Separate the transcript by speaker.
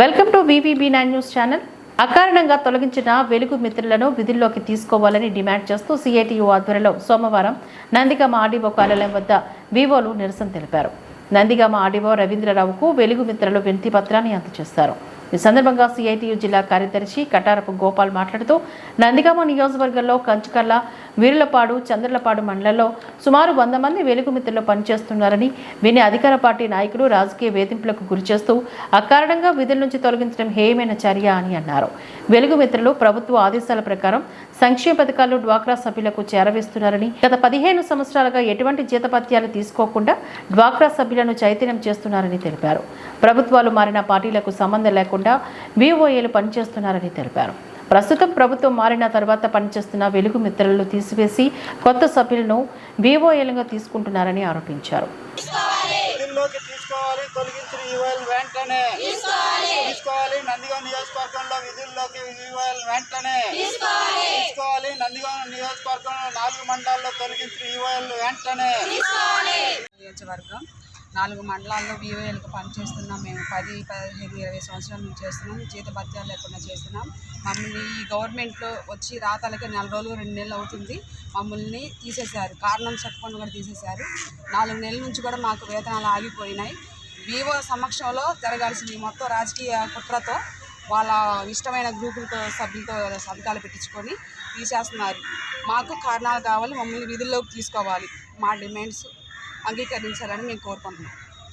Speaker 1: Welcome to VVB nine news channel. అకారణంగా తొలగించిన వెలుగు మిత్రులను విధుల్లోకి తీసుకోవాలని డిమాండ్ చేస్తూ సిఐటియు ఆధ్వర్యంలో సోమవారం నందిగామ ఆర్డీఓ కార్యాలయం వద్ద వివోలు నిరసన తెలిపారు. నందిగామ ఆర్డీఓ రవీంద్రరావుకు వెలుగు మిత్రులు వినతి పత్రాన్ని అందజేశారు. ఈ సందర్భంగా సిఐటియు జిల్లా కార్యదర్శి కటారపు గోపాల్ మాట్లాడుతూ నందిగామ నియోజకవర్గంలో కంచుకల్ల వీరులపాడు చంద్రలపాడు మండలంలో సుమారు వంద మంది వెలుగుమిత్రులు పనిచేస్తున్నారని వీని అధికార పార్టీ నాయకులు రాజకీయ వేధింపులకు గురిచేస్తూ అకారణంగా విధుల నుంచి తొలగించడం హేయమైన చర్య అని అన్నారు. వెలుగుమిత్రులు ప్రభుత్వ ఆదేశాల ప్రకారం సంక్షేమ పథకాలు డ్వాక్రా సభ్యులకు చేరవేస్తున్నారని గత పదిహేను సంవత్సరాలుగా ఎటువంటి జీతపత్యాలు తీసుకోకుండా డ్వాక్రా సభ్యులను చైతన్యం చేస్తున్నారని తెలిపారు. ప్రభుత్వాలు మారిన పార్టీలకు సంబంధం లేకుండా విఓఏలు పనిచేస్తున్నారని తెలిపారు. ప్రస్తుతం ప్రభుత్వం మారిన తర్వాత పనిచేస్తున్న వెలుగు మిత్రులను తీసివేసి కొత్త సభ్యులను విఓఏలుగా తీసుకుంటున్నారని ఆరోపించారు.
Speaker 2: తీసుకోవాలి. తొలగించిన ఈవైల్ వెంటనే తీసుకోవాలి. నందిగాం నియోజకవర్గంలో విధుల్లోకి ఈవైల్ వెంటనే తీసుకోవాలి. నందిగాం నియోజకవర్గంలో నాలుగు మండలాల్లో తొలగించిన ఈవైల్ వెంటనే
Speaker 3: నియోజకవర్గం నాలుగు మండలాల్లో విఓఏలకు పనిచేస్తున్నాం. మేము పది పదిహేను ఇరవై సంవత్సరాల నుంచి చేస్తున్నాం. జీత భత్యాలు లేకుండా చేస్తున్నాం. మమ్మల్ని ఈ గవర్నమెంట్లో వచ్చి రాతలకి నెల రోజులు రెండు నెలలు అవుతుంది. మమ్మల్ని తీసేశారు. కారణం చెప్పకుండా కూడా తీసేశారు. నాలుగు నెలల నుంచి కూడా మాకు వేతనాలు ఆగిపోయినాయి. వివో సమక్షంలో జరగాల్సిన ఈ మొత్తం రాజకీయ కుట్రతో వాళ్ళ ఇష్టమైన గ్రూపులతో సభ్యులతో సంతకాలు పెట్టించుకొని తీసేస్తున్నారు. మాకు కారణాలు కావాలి. మమ్మల్ని విధుల్లోకి తీసుకోవాలి. మా డిమాండ్స్ అంగీకరించాలని మేము కోరుకుంటున్నాం.